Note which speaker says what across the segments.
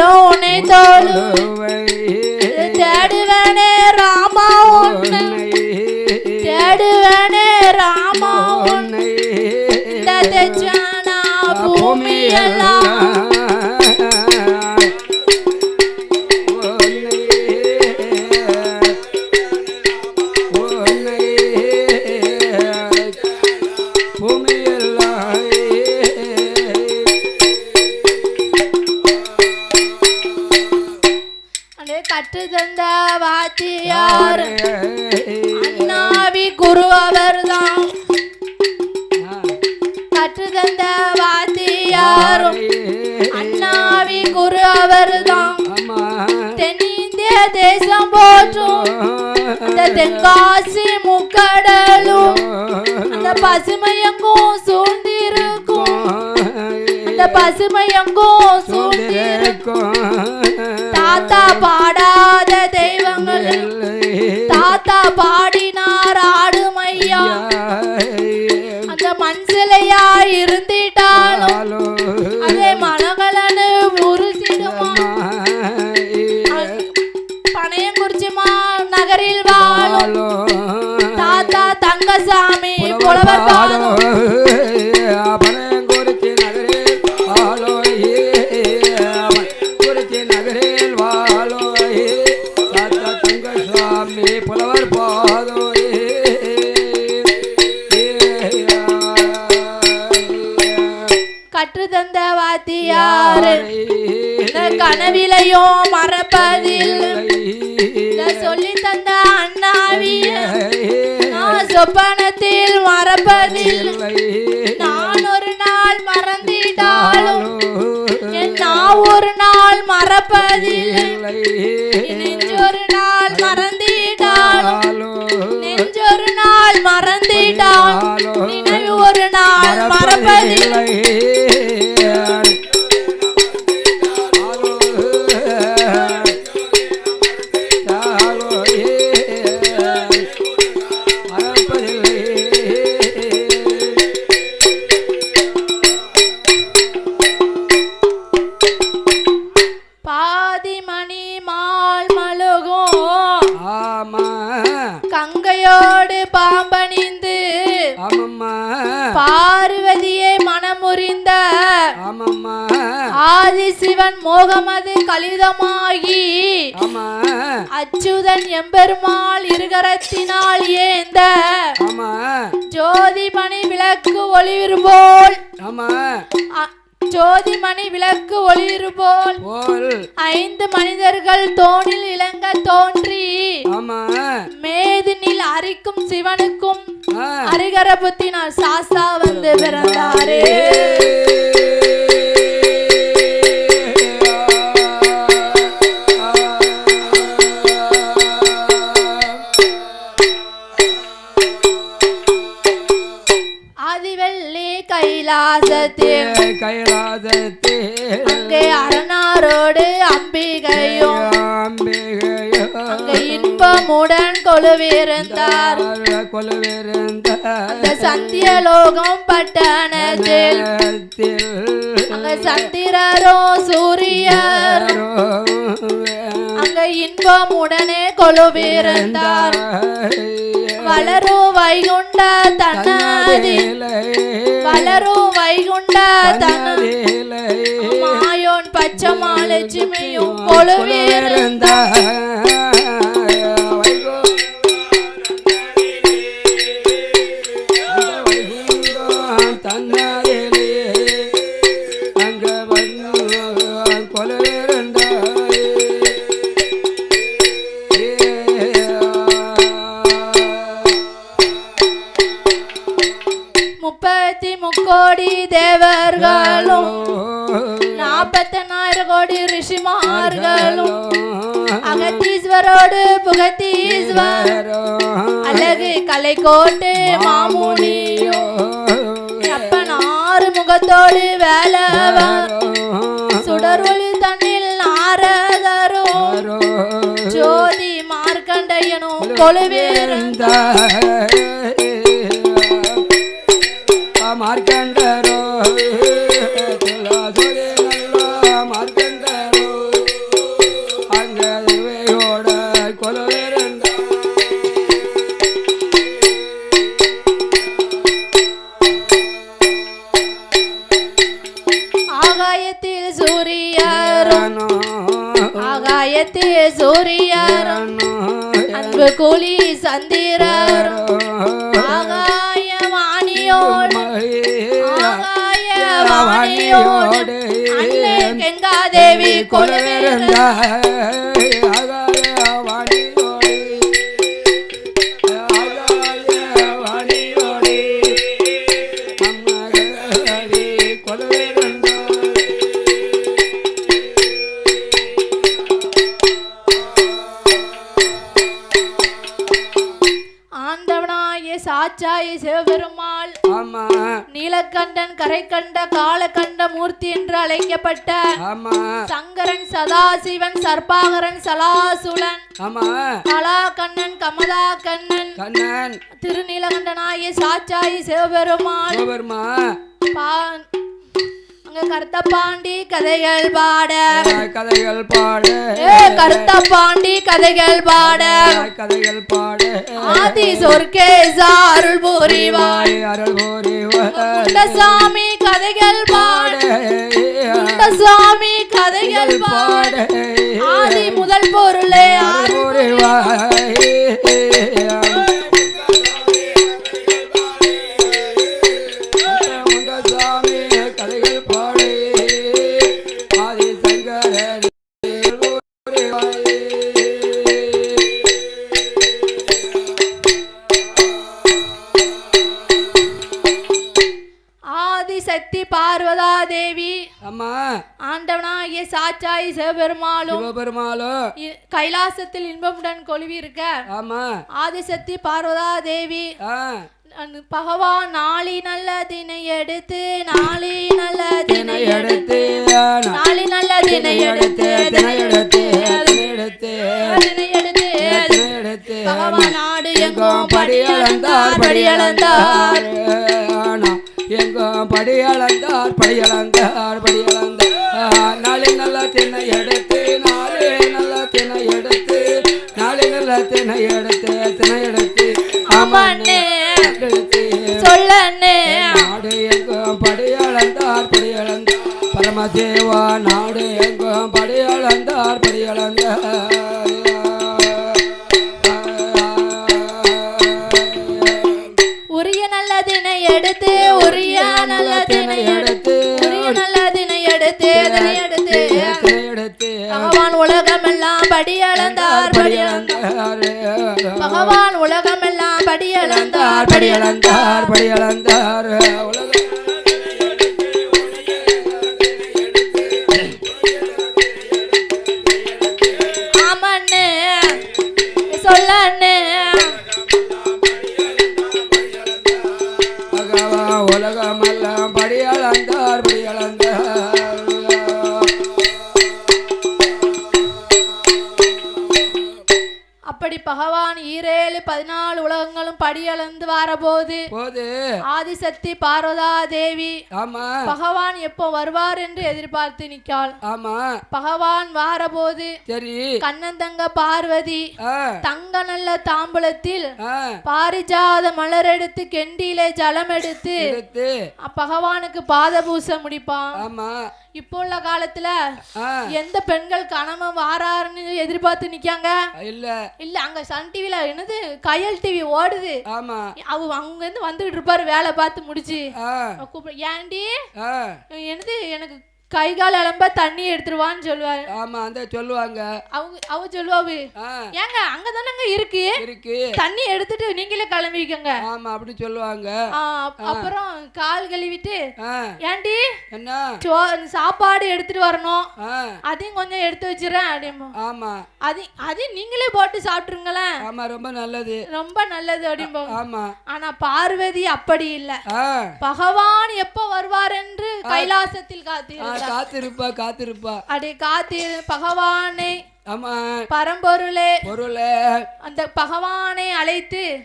Speaker 1: alone, it all. வாத்தியார் அண்ணாவி குரு அவர்தான். கற்று தந்த வாத்தியாரும் அண்ணாவி குரு அவர்தான். தென்னிந்திய தேசம் போற்றும். அந்த தென்காசி முக்கடலும் அந்த பசுமையங்கும் சூழ்ந்திருக்கும். அந்த பசுமையங்கும் சூழ்ந்திருக்கும். தாத்தா பாடா புலவர்
Speaker 2: பாதோ
Speaker 1: கற்று தந்த வாத்தியாரு மறப்பதில்லை இந்த சொல்லி தந்த அண்ணாவிய நான் சொப்பனத்தில் மறப்பதில்லை நான் ஒரு நாள் மறந்திட்டாலும் நான் ஒரு நாள் மறப்பதில்லை நெஞ்சொரு நாள் மறந்திட்டாலும் 来。கலிதமாகி அச்சுதன் எம்பெருமாள் இருகரத்தினால் ஏந்த ஜோதிமணி விளக்கு ஒளிர் போல் ஜோதிமணி விளக்கு ஒளிர் போல். ஐந்து மனிதர்கள் தோணில் இளங்க தோன்றி மேதினில் அரிக்கும் சிவனுக்கும் ஹரிகர புத்தினால் சாஸ்தா வந்து பிறந்தாரே. கொலுவிருந்தார்.
Speaker 2: கொலுவிருந்த
Speaker 1: அந்த சத்தியலோகம் பட்டணத்தில் அங்க சந்திரரோ சூரியர். அங்க இன்பமுடனே கொலுவிருந்தார். வளரும் வைகுண்ட தன்னதி. வளரும் வைகுண்ட தன்னதி. மாயோன் பச்சை மாலட்சுமியும் கொலுவிருந்தார். தேவர்களும் நாற்பத்தெண்ணாயிரம் கோடி ரிஷிமார்களும். அகத்தீஸ்வரோடு புகத்தீஸ்வர். அழகு கலைக்கோட்டு மாமுனியோ. அப்பன் ஆறு முகத்தோடு வேலவர். சுடரொளி தண்ணில் நாரதரும். ஜோதி மார்க்கண்டையனும் கொழுவேறுந்த ஆகாயத்தில் சூரியரும். அன்பு கூலி சந்திரரும் ஆகாய வாணியோடு ஆகாய வாணியோடு அன்னை கங்காதேவி கொலுவிருந்த நீலகண்டன் கரைக்கண்ட காலகண்ட மூர்த்தி என்று அழைக்கப்பட்ட சங்கரன் சதாசிவன் சர்பாகரன் சலாசுலன்
Speaker 2: ஆமா.
Speaker 1: கலாகண்ணன் கமலா கண்ணன்.
Speaker 2: கண்ணன்
Speaker 1: திருநீலகண்டனாய சாச்சாயி சிவபெருமாள்
Speaker 2: சிவபெருமா
Speaker 1: பா- அங்க கருத்தப்பாண்டி கதைகள் பாட.
Speaker 2: கதைகள் பாடு?
Speaker 1: ஏ கருத்தப்பாண்டி கதைகள் பாட.
Speaker 2: கதைகள் பாடு?
Speaker 1: ஆதி சொர்க்கே அருள் புரிவாள்
Speaker 2: அருள் புரிவாய்.
Speaker 1: சாமி கதைகள் பாட. சாமி கதைகள் பாட. ஆதி முதல் பொருளே ஆதி
Speaker 2: கதைகள்
Speaker 1: சக்தி பார்வதா தேவி.
Speaker 2: அம்மா.
Speaker 1: ஆண்டவனாகிய சாச்சாய் சிவபெருமாளும்
Speaker 2: சிவபெருமாளும்.
Speaker 1: கைலாசத்தில் இன்பமுடன் கொலுவி இருக்க
Speaker 2: ஆமா.
Speaker 1: ஆதிசக்தி பார்வதா தேவி. பகவான் நாளி நல்ல தினை எடுத்து நாளி நல்ல தினை எடுத்து நாளி நல்ல தினை எடுத்து
Speaker 2: தினை எடுத்து எடுத்து
Speaker 1: தினை எடுத்து.
Speaker 2: தினை எடுத்து
Speaker 1: பகவான் நாடு
Speaker 2: படியளந்தார்
Speaker 1: படியளந்தார்
Speaker 2: படியளந்தார் எங்கும் படியளந்தார் படியளந்தார் படியளந்தார் நாளை நல்ல தினை எடுத்து நாளை நல்ல தினை எடுத்து நாளை நல்ல தினை எடுத்து தினை எடுத்து.
Speaker 1: ஆமாண்ணே சொல்லண்ணே.
Speaker 2: நாடு எங்கும் படியளந்தார் படியளந்தார் பரமதேவா நாடு எங்கும் படியளந்தார் படியளந்தார்
Speaker 1: உலகமெல்லாம் படியளந்தார் படியளந்தார். பகவான் உலகமெல்லாம் படியளந்தார்
Speaker 2: படியளந்தார். படியளந்தார் உலகம்
Speaker 1: அப்படி பகவான் ஈரேழு பதினாலு உலகங்களும் படியளந்து வரபோது
Speaker 2: போது.
Speaker 1: ஆதிசக்தி பார்வதா தேவி
Speaker 2: ஆமா.
Speaker 1: பகவான் எப்போ வருவார் என்று எதிர்பார்த்து நிற்காள்.
Speaker 2: ஆமா.
Speaker 1: பகவான் வாரபோது
Speaker 2: சரி.
Speaker 1: கண்ணந்தங்க பார்வதி தங்க நல்ல தாம்பூலத்தில் பாரிஜாத மலர் எடுத்து கெண்டியிலே ஜலம் எடுத்து பகவானுக்கு பாத பூசை முடிப்பான்.
Speaker 2: ஆமா.
Speaker 1: இப்போ உள்ள காலத்துல எந்த பெண்கள் கணவன் வாராருன்னு எதிர்பார்த்து நிக்காங்க?
Speaker 2: இல்ல.
Speaker 1: இல்ல அங்க சன் டிவில என்னது? கயல் டிவி ஓடுது.
Speaker 2: ஆமா.
Speaker 1: அவ அங்க இருந்து வந்துகிட்டு இருப்பாரு வேலை பார்த்து முடிச்சு. கூப்பிட ஏன்டி? என்னது எனக்கு கை கால் அலம்ப தண்ணி எடுத்துருவான்னு சொல்லுவாரு.
Speaker 2: ஆமா அந்த சொல்லுவாங்க.
Speaker 1: அவங்க அவ சொல்லுவாவு ஏங்க அங்க தானங்க இருக்கு?
Speaker 2: இருக்கு.
Speaker 1: தண்ணி எடுத்துட்டு நீங்களே கிளம்பிக்கங்க.
Speaker 2: ஆமா அப்படி சொல்லுவாங்க.
Speaker 1: அப்புறம் கால் கழுவிட்டு
Speaker 2: ஆ.
Speaker 1: ஏன்டி
Speaker 2: என்ன?
Speaker 1: சாப்பாடு எடுத்துட்டு வரணும். அதையும் கொஞ்சம் எடுத்து வச்சிடறேன் அப்படிம்போ.
Speaker 2: ஆமா.
Speaker 1: அது அதையும் நீங்களே போட்டு சாப்பிட்டுருங்களேன்.
Speaker 2: ஆமா ரொம்ப நல்லது.
Speaker 1: ரொம்ப நல்லது அப்படிம்போ.
Speaker 2: ஆமா.
Speaker 1: ஆனா பார்வதி அப்படி இல்ல. பகவான் எப்போ வருவார் என்று கைலாசத்தில்
Speaker 2: ஆ,
Speaker 1: காத்திருந்தார்
Speaker 2: காத்திருப்பா காத்திருப்பா.
Speaker 1: அப்படி காத்திரு பகவானை.
Speaker 2: ஆமா.
Speaker 1: பரம்பொருளே.
Speaker 2: பொருளே.
Speaker 1: அந்த பகவானை அழைத்து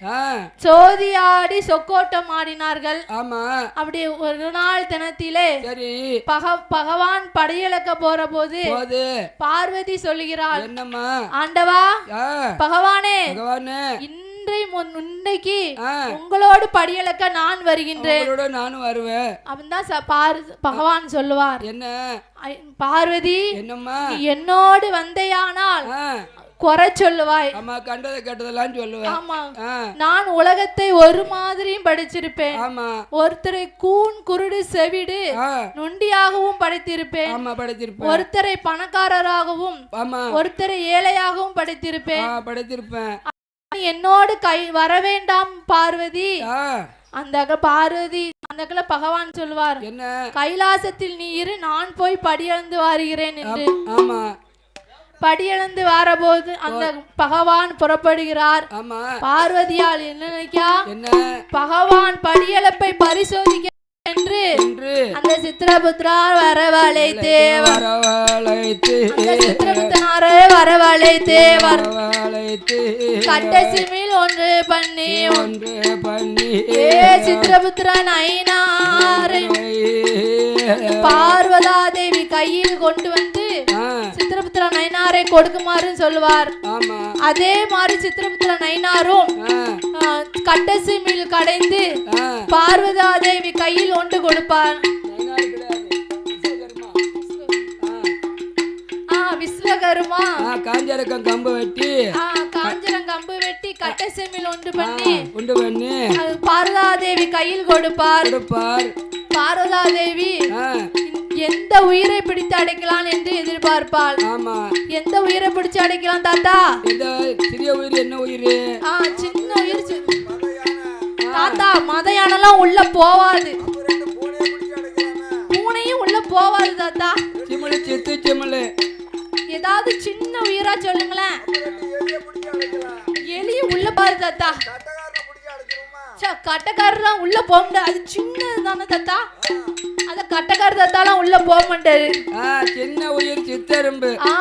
Speaker 1: சோதியாடி சொக்கோட்டம் ஆடினார்கள்.
Speaker 2: ஆமா.
Speaker 1: அப்படி ஒரு நாள் தினத்திலே
Speaker 2: சரி.
Speaker 1: பக பகவான் படையெழுக்க போற போது. பார்வதி சொல்லுகிறாள்.
Speaker 2: என்னம்மா?
Speaker 1: ஆண்டவா பகவானே
Speaker 2: பகவானே.
Speaker 1: இன்றை முன்- இன்றைக்கு
Speaker 2: ஆ,
Speaker 1: உங்களோடு படியளக்க நான் வருகின்றேன்.
Speaker 2: நானும் வருவேன்.
Speaker 1: அவன் தான் ச- பார் பகவான் சொல்லுவார்.
Speaker 2: என்ன?
Speaker 1: பார்வதி
Speaker 2: என்னம்மா?
Speaker 1: என்னோடு வந்தையானால் குறை சொல்லுவாய்.
Speaker 2: அம்மா கண்டதை கேட்டதெல்லாம் சொல்லுவேன்.
Speaker 1: ஆமா. நான் உலகத்தை ஒரு மாதிரியும் படிச்சிருப்பேன்.
Speaker 2: ஆமா.
Speaker 1: ஒருத்தரை கூன் குருடு செவிடு நொண்டியாகவும் படைத்திருப்பேன்.
Speaker 2: ஆமா படைத்திருப்பேன்.
Speaker 1: ஒருத்தரை பணக்காரராகவும்
Speaker 2: ஆமா.
Speaker 1: ஒருத்தரை ஏழையாகவும் படைத்திருப்பேன்.
Speaker 2: படைத்திருப்பேன்.
Speaker 1: என்னோடு கை வர வேண்டாம் பார்வதி. அந்த பார்வதி அந்த பகவான் சொல்வார்
Speaker 2: என்ன?
Speaker 1: கைலாசத்தில் நீ இரு நான் போய் படியளந்து வருகிறேன் என்று.
Speaker 2: ஆமா.
Speaker 1: படியளந்து வரபோது அந்த பகவான் புறப்படுகிறார். பார்வதியால் என்ன நினைக்கா? பகவான் படியளப்பை பரிசோதிக்க என்று. அந்த சித்திரபுத்திரார் வரவழைத்தே.
Speaker 2: வரவழைத்து
Speaker 1: வரவழைத்தே வர்
Speaker 2: வரவழைத்து.
Speaker 1: கட்டசி மேல் ஒன்று பண்ணி
Speaker 2: ஒன்று பண்ணி.
Speaker 1: ஏ சித்திரபுத்திரன் ஐநாரை பார்வதா தேவி கையில் கொண்டு வந்து சித்திரபுத்திர நைனாரை கொடுக்குமாறு சொல்லுவார்.
Speaker 2: ஆமா.
Speaker 1: அதே மாதிரி சித்திரபுத்திர நைனாரும்
Speaker 2: ஆ,
Speaker 1: ஆ, கட்டசி மீள் கடைந்து. பார்வதா தேவி கையில் ஒன்று கொடுப்பார்.
Speaker 2: காஞ்சரக்கம் கம்பு வெட்டி.
Speaker 1: ஆ காஞ்சரங்கம்பு வெட்டி கட்டசி மீள் ஒன்று பண்ணி.
Speaker 2: உண்டு பண்ணி.
Speaker 1: அது பார்வதா தேவி கையில் கொடுப்பார்.
Speaker 2: கொடுப்பார்.
Speaker 1: பார்வதா தேவி
Speaker 2: ஆ,
Speaker 1: எந்த உயிரை பிடித்து அடைக்கலாம் என்று எதிர்பார்ப்பாள்?
Speaker 2: ஆமா.
Speaker 1: எந்த உயிரை பிடிச்சு அடைக்கலாம் தாத்தா?
Speaker 2: இந்த சிறிய உயிர் என்ன உயிர்?
Speaker 1: ஆ சின்ன உயிர் தாத்தா மத யானைலாம் உள்ள போவாது. பூனையும் உள்ள போவாது தாத்தா.
Speaker 2: சிமிழ் சித்து சிமிழ்.
Speaker 1: ஏதாவது சின்ன உயிரா சொல்லுங்களேன். எலிய உள்ள பாரு தாத்தா. ச்சே, கட்டக்காரர்லாம் உள்ள போக முடியாது. அது சின்னது தானே தாத்தா. அத கட்டக்கார தாத்தாலாம் உள்ள போக மாட்டாரு.
Speaker 2: சின்ன உயிர் சித்தரும்பு.
Speaker 1: ஆ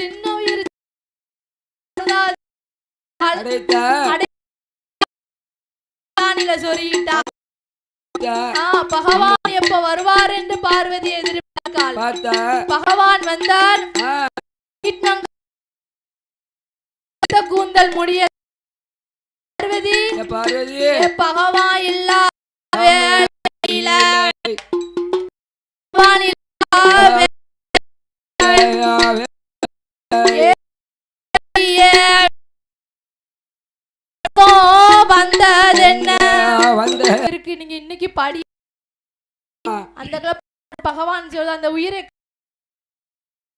Speaker 1: சின்ன உயிர் சொருகிட்டா பகவான் எப்ப வருவார் என்று பார்வதி எதிர்பார்க்காள்
Speaker 2: பார்த்தா.
Speaker 1: பகவான் வந்தார். கூந்தல் முடிய பார்வதி
Speaker 2: பார்வதி.
Speaker 1: ஏ பகவான் இல்லா
Speaker 2: வந்த
Speaker 1: இருக்கு நீங்க இன்னைக்கு படி அந்த பகவான் சொல்ல அந்த உயிரை